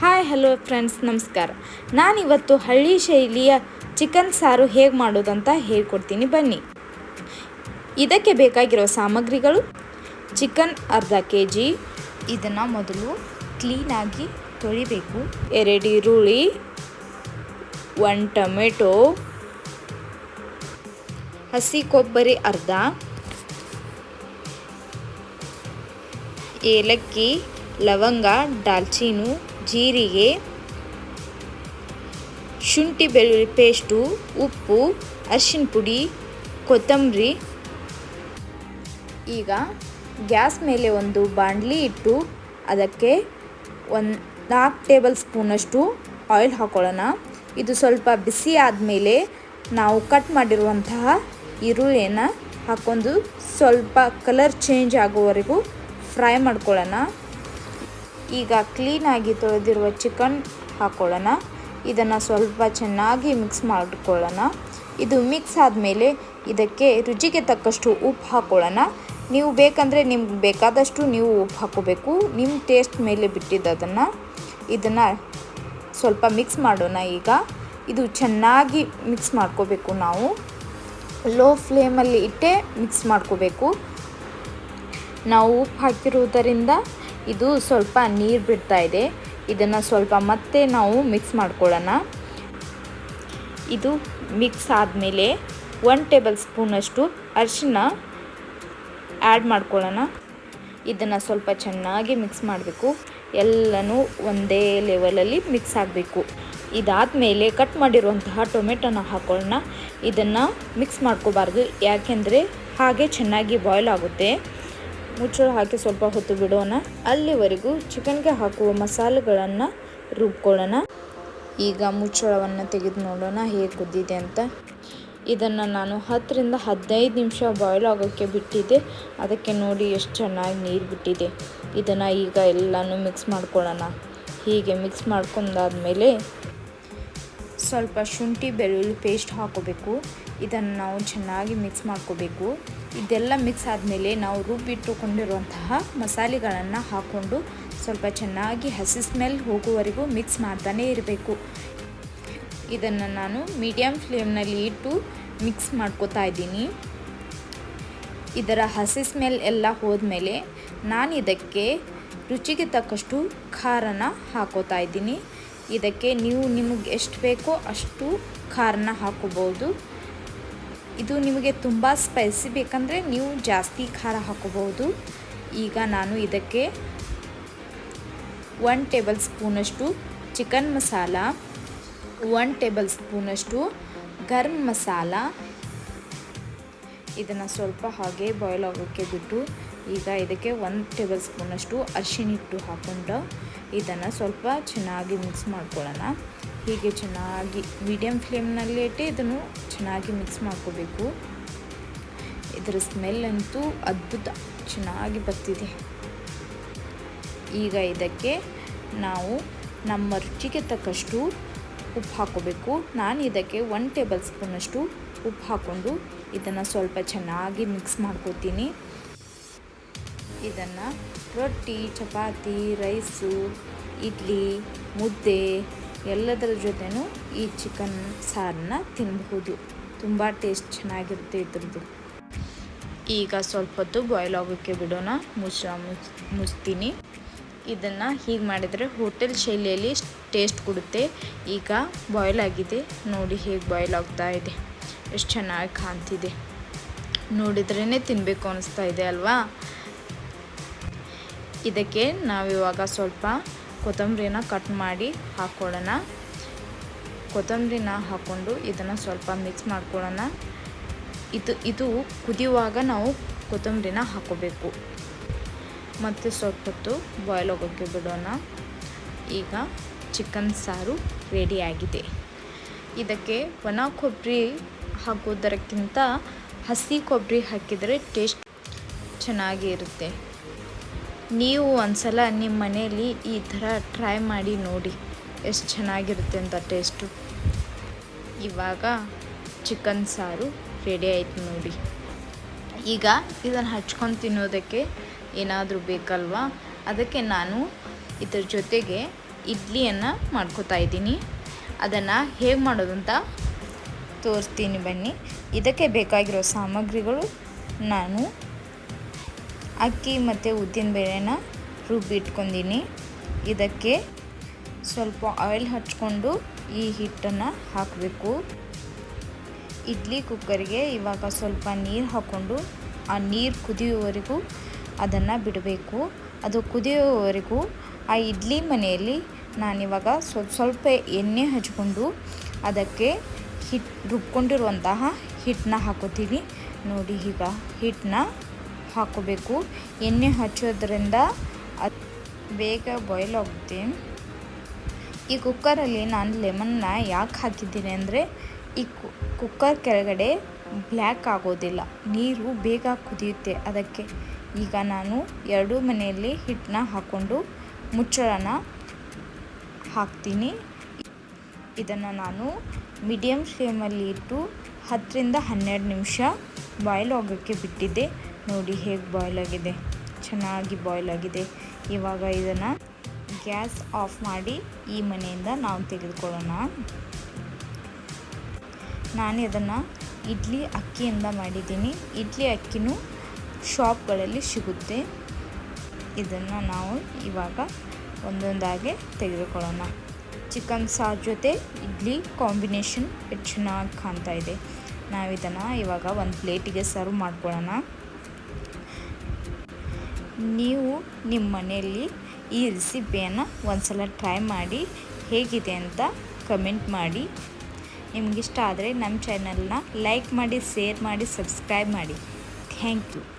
Hi hello friends ನಮಸ್ಕಾರ. ನಾನಿವತ್ತು ಹಳ್ಳಿ ಶೈಲಿಯ ಚಿಕನ್ ಸಾರು ಹೇಗೆ ಮಾಡೋದಂತ ಹೇಳ್ಕೊಡ್ತೀನಿ ಬನ್ನಿ. ಇದಕ್ಕೆ ಬೇಕಾಗಿರೋ ಸಾಮಗ್ರಿಗಳು ಚಿಕನ್ ಅರ್ಧ ಕೆ ಜಿ ಇದನ್ನು ಮೊದಲು ಕ್ಲೀನಾಗಿ ತೊಳಿಬೇಕು. ಎರಡು ಈರುಳ್ಳಿ ಒನ್ ಟೊಮೆಟೊ ಹಸಿ ಕೊಬ್ಬರಿ ಅರ್ಧ, ಏಲಕ್ಕಿ ಲವಂಗ, ದಾಲ್ಚೀನು, ಜೀರಿಗೆ, ಶುಂಠಿ ಬೆಳ್ಳುಳ್ಳಿ ಪೇಸ್ಟು, ಉಪ್ಪು, ಅರಿಶಿನ ಪುಡಿ, ಕೊತ್ತಂಬರಿ. ಈಗ ಗ್ಯಾಸ್ ಮೇಲೆ ಒಂದು ಬಾಣಲಿ ಇಟ್ಟು ಅದಕ್ಕೆ ಒಂದು ನಾಲ್ಕು ಟೇಬಲ್ ಸ್ಪೂನಷ್ಟು ಆಯಿಲ್ ಹಾಕೊಳ್ಳೋಣ. ಇದು ಸ್ವಲ್ಪ ಬಿಸಿ ಆದಮೇಲೆ ನಾವು ಕಟ್ ಮಾಡಿರುವಂತಹ ಈರುಳ್ಳಿಯನ್ನು ಹಾಕ್ಕೊಂಡು ಸ್ವಲ್ಪ ಕಲರ್ ಚೇಂಜ್ ಆಗೋವರೆಗೂ ಫ್ರೈ ಮಾಡ್ಕೊಳ್ಳೋಣ. ಈಗ ಕ್ಲೀನಾಗಿ ತೊಳೆದಿರುವ ಚಿಕನ್ ಹಾಕ್ಕೊಳ್ಳೋಣ ಇದನ್ನು ಸ್ವಲ್ಪ ಚೆನ್ನಾಗಿ ಮಿಕ್ಸ್ ಮಾಡಿಕೊಳ್ಳೋಣ. ಇದು ಮಿಕ್ಸ್ ಆದಮೇಲೆ ಇದಕ್ಕೆ ರುಚಿಗೆ ತಕ್ಕಷ್ಟು ಉಪ್ಪು ಹಾಕ್ಕೊಳ್ಳೋಣ ನೀವು ಬೇಕಂದರೆ ನಿಮ್ಗೆ ಬೇಕಾದಷ್ಟು ನೀವು ಉಪ್ಪು ಹಾಕೋಬೇಕು ನಿಮ್ಮ ಟೇಸ್ಟ್ ಮೇಲೆ ಬಿಟ್ಟಿದ್ದು ಅದನ್ನು ಇದನ್ನು ಸ್ವಲ್ಪ ಮಿಕ್ಸ್ ಮಾಡೋಣ ಈಗ. ಇದು ಚೆನ್ನಾಗಿ ಮಿಕ್ಸ್ ಮಾಡ್ಕೋಬೇಕು ನಾವು. ಲೋ ಫ್ಲೇಮಲ್ಲಿ ಇಟ್ಟೇ ಮಿಕ್ಸ್ ಮಾಡ್ಕೋಬೇಕು. ನಾವು ಉಪ್ಪು ಹಾಕಿರುವುದರಿಂದ ಇದು ಸ್ವಲ್ಪ ನೀರು ಬಿಡ್ತಾ ಇದೆ. ಇದನ್ನು ಸ್ವಲ್ಪ ಮತ್ತೆ ನಾವು ಮಿಕ್ಸ್ ಮಾಡ್ಕೊಳ್ಳೋಣ. ಇದು ಮಿಕ್ಸ್ ಆದಮೇಲೆ ಒನ್ ಟೇಬಲ್ ಸ್ಪೂನಷ್ಟು ಅರಿಶಿನ ಆ್ಯಡ್ ಮಾಡ್ಕೊಳ್ಳೋಣ. ಇದನ್ನು ಸ್ವಲ್ಪ ಚೆನ್ನಾಗಿ ಮಿಕ್ಸ್ ಮಾಡಬೇಕು. ಎಲ್ಲನೂ ಒಂದೇ ಲೆವೆಲಲ್ಲಿ ಮಿಕ್ಸ್ ಆಗಬೇಕು. ಇದಾದಮೇಲೆ ಕಟ್ ಮಾಡಿರುವಂತಹ ಟೊಮೆಟೊನ ಹಾಕ್ಕೊಳ್ಳೋಣ ಇದನ್ನು ಮಿಕ್ಸ್ ಮಾಡ್ಕೋಬಾರ್ದು. ಯಾಕೆಂದರೆ ಹಾಗೆ ಚೆನ್ನಾಗಿ ಬಾಯ್ಲ್ ಆಗುತ್ತೆ. ಮುಚ್ಚಳ ಹಾಕಿ ಸ್ವಲ್ಪ ಹೊತ್ತು ಬಿಡೋಣ. ಅಲ್ಲಿವರೆಗೂ ಚಿಕನ್ಗೆ ಹಾಕುವ ಮಸಾಲೆಗಳನ್ನು ರುಬ್ಕೊಳ್ಳೋಣ. ಈಗ ಮುಚ್ಚಳವನ್ನು ತೆಗೆದು ನೋಡೋಣ ಹೇಗೆ ಕುದ್ದಿದೆ ಅಂತ. ಇದನ್ನು ನಾನು ಹತ್ತರಿಂದ ಹದಿನೈದು ನಿಮಿಷ ಬಾಯ್ಲ್ ಆಗೋಕ್ಕೆ ಬಿಟ್ಟಿದ್ದೆ. ಅದಕ್ಕೆ ನೋಡಿ ಎಷ್ಟು ಚೆನ್ನಾಗಿ ನೀರು ಬಿಟ್ಟಿದೆ. ಇದನ್ನು ಈಗ ಎಲ್ಲನೂ ಮಿಕ್ಸ್ ಮಾಡ್ಕೊಳ್ಳೋಣ. ಹೀಗೆ ಮಿಕ್ಸ್ ಮಾಡ್ಕೊಂಡಾದ್ಮೇಲೆ ಸ್ವಲ್ಪ ಶುಂಠಿ ಬೆಳ್ಳುಳ್ಳಿ ಪೇಸ್ಟ್ ಹಾಕೋಬೇಕು. ಇದನ್ನು ನಾವು ಚೆನ್ನಾಗಿ ಮಿಕ್ಸ್ ಮಾಡ್ಕೋಬೇಕು. ಇದೆಲ್ಲ ಮಿಕ್ಸ್ ಆದಮೇಲೆ ನಾವು ರುಬ್ಬಿಟ್ಟುಕೊಂಡಿರುವಂತಹ ಮಸಾಲೆಗಳನ್ನು ಹಾಕ್ಕೊಂಡು ಸ್ವಲ್ಪ ಚೆನ್ನಾಗಿ ಹಸಿ ಸ್ಮೆಲ್ ಹೋಗುವವರೆಗೂ ಮಿಕ್ಸ್ ಮಾಡ್ತಾನೆ ಇರಬೇಕು. ಇದನ್ನು ನಾನು ಮೀಡಿಯಮ್ ಫ್ಲೇಮ್ನಲ್ಲಿ ಇಟ್ಟು ಮಿಕ್ಸ್ ಮಾಡ್ಕೋತಾ ಇದ್ದೀನಿ. ಇದರ ಹಸಿ ಸ್ಮೆಲ್ ಎಲ್ಲ ಹೋದ್ಮೇಲೆ ನಾನು ಇದಕ್ಕೆ ರುಚಿಗೆ ತಕ್ಕಷ್ಟು ಖಾರನ ಹಾಕೋತಾ ಇದ್ದೀನಿ. ಇದಕ್ಕೆ ನೀವು ನಿಮಗೆ ಎಷ್ಟು ಬೇಕೋ ಅಷ್ಟು ಖಾರನ ಹಾಕೋಬೋದು ಇದು ನಿಮಗೆ ತುಂಬ ಸ್ಪೈಸಿ ಬೇಕಂದರೆ ನೀವು ಜಾಸ್ತಿ ಖಾರ ಹಾಕೋಬಹುದು. ಈಗ ನಾನು ಇದಕ್ಕೆ ಒನ್ ಟೇಬಲ್ ಸ್ಪೂನಷ್ಟು ಚಿಕನ್ ಮಸಾಲ ಒನ್ ಟೇಬಲ್ ಸ್ಪೂನಷ್ಟು ಗರಂ ಮಸಾಲ ಇದನ್ನು ಸ್ವಲ್ಪ ಹಾಗೆ ಬಾಯ್ಲ್ ಆಗೋಕ್ಕೆ ಬಿಟ್ಟು ಈಗ ಇದಕ್ಕೆ ಒಂದು ಟೇಬಲ್ ಸ್ಪೂನಷ್ಟು ಅರಿಶಿನ ಹಿಟ್ಟು ಹಾಕ್ಕೊಂಡು ಇದನ್ನು ಸ್ವಲ್ಪ ಚೆನ್ನಾಗಿ ಮಿಕ್ಸ್ ಮಾಡ್ಕೊಳ್ಳೋಣ. ಹೀಗೆ ಚೆನ್ನಾಗಿ ಮೀಡಿಯಮ್ ಫ್ಲೇಮ್ನಲ್ಲಿ ಇಟ್ಟು ಇದನ್ನು ಚೆನ್ನಾಗಿ ಮಿಕ್ಸ್ ಮಾಡ್ಕೋಬೇಕು. ಇದರ ಸ್ಮೆಲ್ ಅಂತೂ ಅದ್ಭುತ ಚೆನ್ನಾಗಿ ಬರ್ತಿದೆ. ಈಗ ಇದಕ್ಕೆ ನಾವು ನಮ್ಮ ರುಚಿಗೆ ತಕ್ಕಷ್ಟು ಉಪ್ಪು ಹಾಕೋಬೇಕು ನಾನು ಇದಕ್ಕೆ ಒನ್ ಟೇಬಲ್ ಸ್ಪೂನಷ್ಟು ಉಪ್ಪು ಹಾಕ್ಕೊಂಡು ಇದನ್ನು ಸ್ವಲ್ಪ ಚೆನ್ನಾಗಿ ಮಿಕ್ಸ್ ಮಾಡ್ಕೋತೀನಿ. ಇದನ್ನು ರೊಟ್ಟಿ, ಚಪಾತಿ, ರೈಸು, ಇಡ್ಲಿ, ಮುದ್ದೆ ಎಲ್ಲದರ ಜೊತೆನೂ ಈ ಚಿಕನ್ ಸಾರನ್ನ ತಿನ್ನಬಹುದು ತುಂಬ ಟೇಸ್ಟ್ ಚೆನ್ನಾಗಿರುತ್ತೆ ಇದ್ರದ್ದು. ಈಗ ಸ್ವಲ್ಪ ಹೊತ್ತು ಬಾಯ್ಲ್ ಆಗೋಕ್ಕೆ ಬಿಡೋಣ. ಮುಚ್ಚ ಮುಚ್, ಮುಚ್ತೀನಿ. ಇದನ್ನು ಹೀಗೆ ಮಾಡಿದರೆ ಹೋಟೆಲ್ ಶೈಲಿಯಲ್ಲಿ ಟೇಸ್ಟ್ ಕೊಡುತ್ತೆ. ಈಗ ಬಾಯ್ಲ್ ಆಗಿದೆ. ನೋಡಿ ಹೇಗೆ ಬಾಯ್ಲ್ ಆಗ್ತಾ ಇದೆ. ಎಷ್ಟು ಚೆನ್ನಾಗಿ ಕಾಣ್ತಿದೆ. ನೋಡಿದ್ರೇ ತಿನ್ನಬೇಕು ಅನಿಸ್ತಾ ಇದೆ ಅಲ್ವಾ? ಇದಕ್ಕೆ ನಾವಿವಾಗ ಸ್ವಲ್ಪ ಕೊತ್ತಂಬರಿನ ಕಟ್ ಮಾಡಿ ಹಾಕ್ಕೊಳ್ಳೋಣ ಕೊತ್ತಂಬರಿನ ಹಾಕ್ಕೊಂಡು ಇದನ್ನು ಸ್ವಲ್ಪ ಮಿಕ್ಸ್ ಮಾಡ್ಕೊಳ್ಳೋಣ. ಇದು ಇದು ಕುದಿಯುವಾಗ ನಾವು ಕೊತ್ತಂಬರಿನ ಹಾಕೋಬೇಕು ಮತ್ತು ಸ್ವಲ್ಪ ಹೊತ್ತು ಬಾಯ್ಲ್ ಹೋಗೋಕ್ಕೆ ಬಿಡೋಣ. ಈಗ ಚಿಕನ್ ಸಾರು ರೆಡಿಯಾಗಿದೆ ಇದಕ್ಕೆ ಒಣ ಕೊಬ್ಬರಿ ಹಾಕೋದಕ್ಕಿಂತ ಹಸಿ ಕೊಬ್ಬರಿ ಹಾಕಿದರೆ ಟೇಸ್ಟ್ ಚೆನ್ನಾಗಿ ಇರುತ್ತೆ ನೀವು ಒಂದ್ಸಲ ನಿಮ್ಮ ಮನೆಯಲ್ಲಿ ಈ ಥರ ಟ್ರೈ ಮಾಡಿ ನೋಡಿ. ಎಷ್ಟು ಚೆನ್ನಾಗಿರುತ್ತೆ ಅಂತ ಟೇಸ್ಟು ಇವಾಗ ಚಿಕನ್ ಸಾರು ರೆಡಿ ಆಯಿತು ನೋಡಿ. ಈಗ ಇದನ್ನು ಹಚ್ಕೊಂಡು ತಿನ್ನೋದಕ್ಕೆ ಏನಾದರೂ ಬೇಕಲ್ವಾ? ಅದಕ್ಕೆ ನಾನು ಇದ್ರ ಜೊತೆಗೆ ಇಡ್ಲಿಯನ್ನು ಮಾಡ್ಕೋತಾ ಇದ್ದೀನಿ. ಅದನ್ನು ಹೇಗೆ ಮಾಡೋದು ಅಂತ ತೋರಿಸ್ತೀನಿ ಬನ್ನಿ. ಇದಕ್ಕೆ ಬೇಕಾಗಿರೋ ಸಾಮಗ್ರಿಗಳು ನಾನು ಅಕ್ಕಿ ಮತ್ತು ಉದ್ದಿನಬೇಳೆನ ರುಬ್ಬಿಟ್ಕೊಂಡಿನಿ ಇದಕ್ಕೆ ಸ್ವಲ್ಪ ಆಯಿಲ್ ಹಚ್ಕೊಂಡು ಈ ಹಿಟ್ಟನ್ನು ಹಾಕಬೇಕು. ಇಡ್ಲಿ ಕುಕ್ಕರ್ಗೆ ಇವಾಗ ಸ್ವಲ್ಪ ನೀರು ಹಾಕ್ಕೊಂಡು ಆ ನೀರು ಕುದಿಯುವವರೆಗೂ ಅದನ್ನು ಬಿಡಬೇಕು. ಅದು ಕುದಿಯುವವರೆಗೂ ಆ ಇಡ್ಲಿ ಮನೆಯಲ್ಲಿ ನಾನಿವಾಗ ಸ್ವಲ್ಪ ಸ್ವಲ್ಪ ಎಣ್ಣೆ ಹಚ್ಕೊಂಡು ಅದಕ್ಕೆ ಹಿಟ್ಟು ರುಬ್ಕೊಂಡಿರುವಂತಹ ಹಿಟ್ಟನ್ನ ಹಾಕೋತೀನಿ ನೋಡಿ ಈಗ ಹಿಟ್ಟನ್ನ ಹಾಕೋಬೇಕು. ಎಣ್ಣೆ ಹಚ್ಚೋದ್ರಿಂದ ಅದು ಬೇಗ ಬಾಯ್ಲ್ ಆಗುತ್ತೆ. ಈ ಕುಕ್ಕರಲ್ಲಿ ನಾನು ಲೆಮನ್ನ ಯಾಕೆ ಹಾಕಿದ್ದೀನಿ ಅಂದರೆ, ಈ ಕುಕ್ಕರ್ ಕೆಳಗಡೆ ಬ್ಲ್ಯಾಕ್ ಆಗೋದಿಲ್ಲ. ನೀರು ಬೇಗ ಕುದಿಯುತ್ತೆ. ಅದಕ್ಕೆ ಈಗ ನಾನು ಎರಡೂ ಮನೆಯಲ್ಲಿ ಹಿಟ್ಟನ್ನ ಹಾಕ್ಕೊಂಡು ಮುಚ್ಚಳನ ಹಾಕ್ತೀನಿ. ಇದನ್ನು ನಾನು ಮೀಡಿಯಮ್ ಫ್ಲೇಮಲ್ಲಿ ಇಟ್ಟು ಹತ್ತರಿಂದ ಹನ್ನೆರಡು ನಿಮಿಷ ಬಾಯ್ಲ್ ಆಗೋಕ್ಕೆ ಬಿಟ್ಟಿದ್ದೆ. ನೋಡಿ ಹೇಗೆ ಬಾಯ್ಲ್ ಆಗಿದೆ. ಚೆನ್ನಾಗಿ ಬಾಯ್ಲ್ ಆಗಿದೆ. ಇವಾಗ ಇದನ್ನು ಗ್ಯಾಸ್ ಆಫ್ ಮಾಡಿ ಈ ಮನೆಯಿಂದ ನಾವು ತೆಗೆದುಕೊಳ್ಳೋಣ. ನಾನು ಇದನ್ನು ಇಡ್ಲಿ ಅಕ್ಕಿಯಿಂದ ಮಾಡಿದ್ದೀನಿ. ಇಡ್ಲಿ ಅಕ್ಕಿನೂ ಶಾಪ್ಗಳಲ್ಲಿ ಸಿಗುತ್ತೆ. ಇದನ್ನು ನಾವು ಇವಾಗ ಒಂದೊಂದಾಗೆ ತೆಗೆದುಕೊಳ್ಳೋಣ. ಚಿಕನ್ ಸಾರ್ ಜೊತೆ ಇಡ್ಲಿ ಕಾಂಬಿನೇಷನ್ ಚೆನ್ನಾಗಿ ಕಾಣ್ತಾ ಇದೆ. ನಾವು ಇದನ್ನು ಇವಾಗ ಒಂದು ಪ್ಲೇಟಿಗೆ ಸರ್ವ್ ಮಾಡ್ಕೊಳ್ಳೋಣ. ನೀವು ನಿಮ್ಮ ಮನೆಯಲ್ಲಿ ಈ ರೆಸಿಪಿಯನ್ನು ಒಂದ್ಸಲ ಟ್ರೈ ಮಾಡಿ ಹೇಗಿದೆ ಅಂತ ಕಮೆಂಟ್ ಮಾಡಿ. ನಿಮಗಿಷ್ಟ ಆದರೆ ನಮ್ಮ ಚಾನಲ್ನ ಲೈಕ್ ಮಾಡಿ, ಶೇರ್ ಮಾಡಿ, ಸಬ್ಸ್ಕ್ರೈಬ್ ಮಾಡಿ. Thank you.